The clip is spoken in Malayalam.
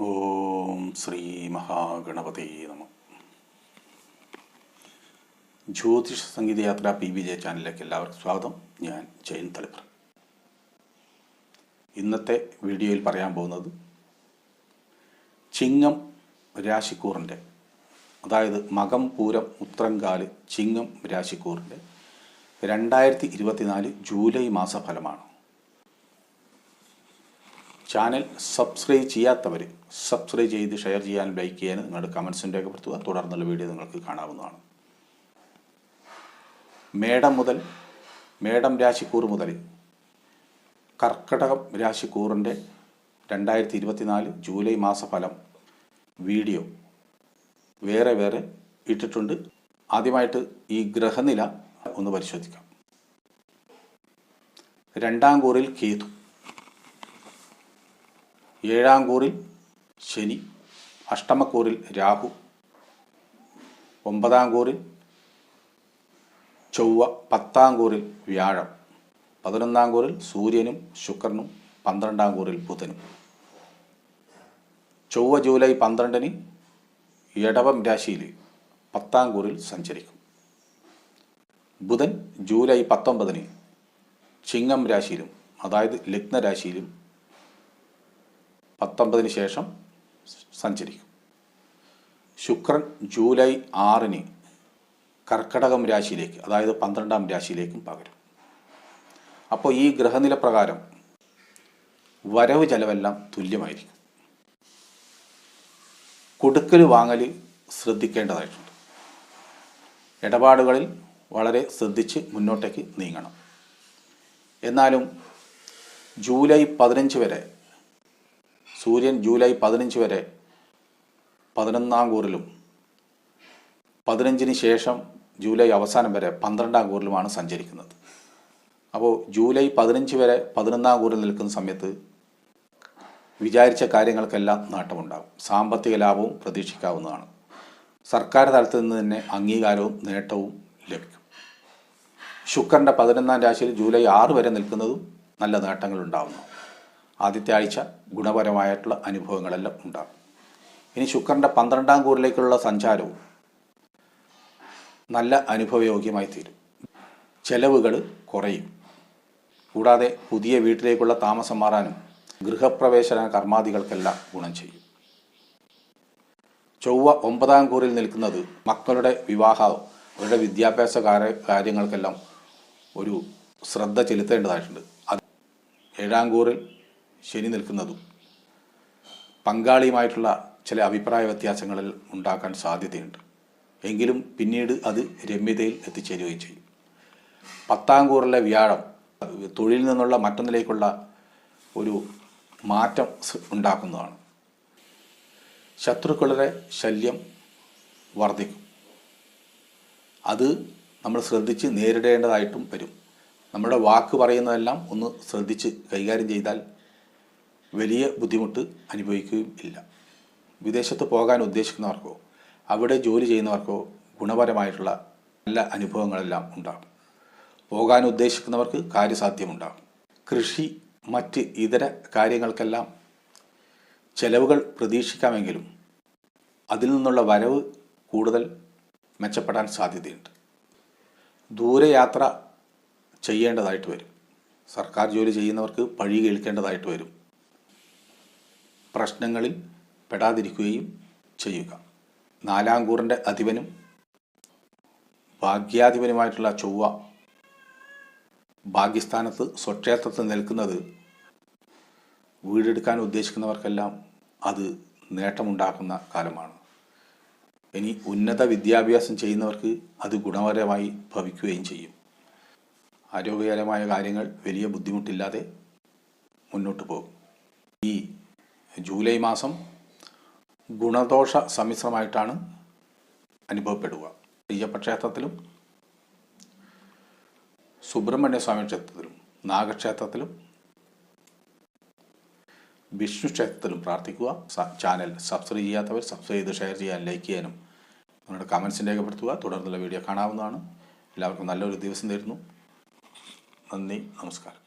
ഓം ശ്രീ മഹാഗണപതി നമ. ജ്യോതിഷ സംഗീതയാത്ര പി വി ജെ ചാനലിലേക്ക് എല്ലാവർക്കും സ്വാഗതം. ഞാൻ ജയൻ തളിപ്പർ ഇന്നത്തെ വീഡിയോയിൽ പറയാൻ പോകുന്നത് ചിങ്ങം രാശിക്കൂറിന്റെ അതായത് മകം പൂരം ഉത്രങ്കാൽ ചിങ്ങം രാശിക്കൂറിന്റെ രണ്ടായിരത്തി ഇരുപത്തിനാല് ജൂലൈ മാസ ഫലമാണ് ചാനൽ സബ്സ്ക്രൈബ് ചെയ്യാത്തവർ സബ്സ്ക്രൈബ് ചെയ്ത് ഷെയർ ചെയ്യാനും ലൈക്ക് ചെയ്യാനും നിങ്ങളുടെ കമൻസും രേഖപ്പെടുത്തുക. തുടർന്നുള്ള വീഡിയോ നിങ്ങൾക്ക് കാണാവുന്നതാണ്. മേടം മുതൽ മേടം രാശിക്കൂർ മുതൽ കർക്കടകം രാശിക്കൂറിന്റെ രണ്ടായിരത്തി ഇരുപത്തിനാല് ജൂലൈ മാസഫലം വീഡിയോ വേറെ വേറെ ഇട്ടിട്ടുണ്ട്. ആദ്യമായിട്ട് ഈ ഗ്രഹനില ഒന്ന് പരിശോധിക്കാം. രണ്ടാം കൂറിൽ കേതു. ഏഴാം കൂറിൽ ശനി അഷ്ടമക്കൂറിൽ രാഹു ഒമ്പതാം കൂറിൽ ചൊവ്വ പത്താം കൂറിൽ വ്യാഴം പതിനൊന്നാം കൂറിൽ സൂര്യനും ശുക്രനും പന്ത്രണ്ടാം കൂറിൽ ബുധനും. ചൊവ്വ ജൂലൈ പന്ത്രണ്ടിന് ഇടവം രാശിയിൽ പത്താം കൂറിൽ സഞ്ചരിക്കും. ബുധൻ ജൂലൈ പത്തൊമ്പതിന് ചിങ്ങം രാശിയിലും അതായത് ലഗ്നരാശിയിലും പത്തൊമ്പതിന് ശേഷം സഞ്ചരിക്കും. ശുക്രൻ ജൂലൈ ആറിന് കർക്കടകം രാശിയിലേക്ക് അതായത് പന്ത്രണ്ടാം രാശിയിലേക്കും പകരും. അപ്പോൾ ഈ ഗ്രഹനില പ്രകാരം വരവ് ചെലവെല്ലാം തുല്യമായിരിക്കും. കൊടുക്കൽ വാങ്ങൽ ശ്രദ്ധിക്കേണ്ടതായിട്ടുണ്ട്. ഇടപാടുകളിൽ വളരെ ശ്രദ്ധിച്ച് മുന്നോട്ടേക്ക് നീങ്ങണം. എന്നാലും ജൂലൈ പതിനഞ്ച് വരെ സൂര്യൻ ജൂലൈ പതിനഞ്ച് വരെ പതിനൊന്നാം കൂറിലും പതിനഞ്ചിന് ശേഷം ജൂലൈ അവസാനം വരെ പന്ത്രണ്ടാം കൂറിലുമാണ് സഞ്ചരിക്കുന്നത്. അപ്പോൾ ജൂലൈ പതിനഞ്ച് വരെ പതിനൊന്നാം കൂറിൽ നിൽക്കുന്ന സമയത്ത് വിചാരിച്ച കാര്യങ്ങൾക്കെല്ലാം നേട്ടമുണ്ടാകും. സാമ്പത്തിക ലാഭവും പ്രതീക്ഷിക്കാവുന്നതാണ്. സർക്കാർ തലത്തിൽ നിന്ന് തന്നെ അംഗീകാരവും നേട്ടവും ലഭിക്കും. ശുക്രന്റെ പതിനൊന്നാം രാശിയിൽ ജൂലൈ ആറ് വരെ നിൽക്കുന്നതും നല്ല നേട്ടങ്ങൾ ഉണ്ടാകുന്നു ആദ്യത്തെ ആഴ്ച ഗുണപരമായിട്ടുള്ള അനുഭവങ്ങളെല്ലാം ഉണ്ടാകും. ഇനി ശുക്രന്റെ പന്ത്രണ്ടാം കൂറിലേക്കുള്ള സഞ്ചാരവും നല്ല അനുഭവയോഗ്യമായി തീരും. ചെലവുകൾ കുറയും. കൂടാതെ പുതിയ വീട്ടിലേക്കുള്ള താമസം മാറാനും ഗൃഹപ്രവേശന കർമാദികൾക്കെല്ലാം ഗുണം ചെയ്യും. ചൊവ്വ ഒമ്പതാം കൂറിൽ നിൽക്കുന്നത് മക്കളുടെ വിവാഹവും അവരുടെ വിദ്യാഭ്യാസ കാര്യ കാര്യങ്ങൾക്കെല്ലാം ഒരു ശ്രദ്ധ ചെലുത്തേണ്ടതായിട്ടുണ്ട്. അത് ഏഴാം കൂറിൽ ശനി നിൽക്കുന്നതും പങ്കാളിയുമായിട്ടുള്ള ചില അഭിപ്രായ വ്യത്യാസങ്ങളിൽ ഉണ്ടാക്കാൻ സാധ്യതയുണ്ട്. എങ്കിലും പിന്നീട് അത് രമ്യതയിൽ എത്തിച്ചേരുകയും ചെയ്യും. പത്താം കൂറിലെ വ്യാഴം തൊഴിലിൽ നിന്നുള്ള മറ്റൊന്നിലേക്കുള്ള ഒരു മാറ്റം ഉണ്ടാക്കുന്നതാണ്. ശത്രുക്കളുടെ ശല്യം വർദ്ധിക്കും. അത് നമ്മൾ ശ്രദ്ധിച്ച് നേരിടേണ്ടതായിട്ടും വരും. നമ്മുടെ വാക്ക് പറയുന്നതെല്ലാം ഒന്ന് ശ്രദ്ധിച്ച് കൈകാര്യം ചെയ്താൽ വലിയ ബുദ്ധിമുട്ട് അനുഭവിക്കുകയും ഇല്ല. വിദേശത്ത് പോകാൻ ഉദ്ദേശിക്കുന്നവർക്കോ അവിടെ ജോലി ചെയ്യുന്നവർക്കോ ഗുണപരമായിട്ടുള്ള നല്ല അനുഭവങ്ങളെല്ലാം ഉണ്ടാകും. പോകാൻ ഉദ്ദേശിക്കുന്നവർക്ക് കാര്യസാധ്യമുണ്ടാകും. കൃഷി മറ്റ് ഇതര കാര്യങ്ങൾക്കെല്ലാം ചെലവുകൾ പ്രതീക്ഷിക്കാമെങ്കിലും അതിൽ നിന്നുള്ള വരവ് കൂടുതൽ മെച്ചപ്പെടാൻ സാധ്യതയുണ്ട്. ദൂരയാത്ര ചെയ്യേണ്ടതായിട്ട് വരും. സർക്കാർ ജോലി ചെയ്യുന്നവർക്ക് പഴി കേൾക്കേണ്ടതായിട്ട് വരും. പ്രശ്നങ്ങളിൽ പെടാതിരിക്കുകയും ചെയ്യുക. നാലാം കൂറിന്റെ അധിപനും ഭാഗ്യാധിപനുമായിട്ടുള്ള ചൊവ്വ ഭാഗ്യസ്ഥാനത്ത് സ്വക്ഷേത്രത്തിൽ നിൽക്കുന്നത് വീടെടുക്കാൻ ഉദ്ദേശിക്കുന്നവർക്കെല്ലാം അത് നേട്ടമുണ്ടാക്കുന്ന കാലമാണ്. ഇനി ഉന്നത വിദ്യാഭ്യാസം ചെയ്യുന്നവർക്ക് അത് ഗുണപരമായി ഭവിക്കുകയും ചെയ്യും. ആരോഗ്യകരമായ കാര്യങ്ങൾ വലിയ ബുദ്ധിമുട്ടില്ലാതെ മുന്നോട്ട് പോകും. ഈ ജൂലൈ മാസം ഗുണദോഷ സമ്മിശ്രമായിട്ടാണ് അനുഭവപ്പെടുക. അയ്യപ്പ ക്ഷേത്രത്തിലും സുബ്രഹ്മണ്യ സ്വാമി ക്ഷേത്രത്തിലും നാഗക്ഷേത്രത്തിലും വിഷ്ണു ക്ഷേത്രത്തിലും പ്രാർത്ഥിക്കുക. ചാനൽ സബ്സ്ക്രൈബ് ചെയ്യാത്തവർ സബ്സ്ക്രൈബ് ചെയ്ത് ഷെയർ ചെയ്യാൻ ലൈക്ക് ചെയ്യാനും നിങ്ങളുടെ കമൻസ് രേഖപ്പെടുത്തുക. തുടർന്നുള്ള വീഡിയോ കാണാവുന്നതാണ്. എല്ലാവർക്കും നല്ലൊരു ദിവസം തരുന്നു. നന്ദി നമസ്കാരം.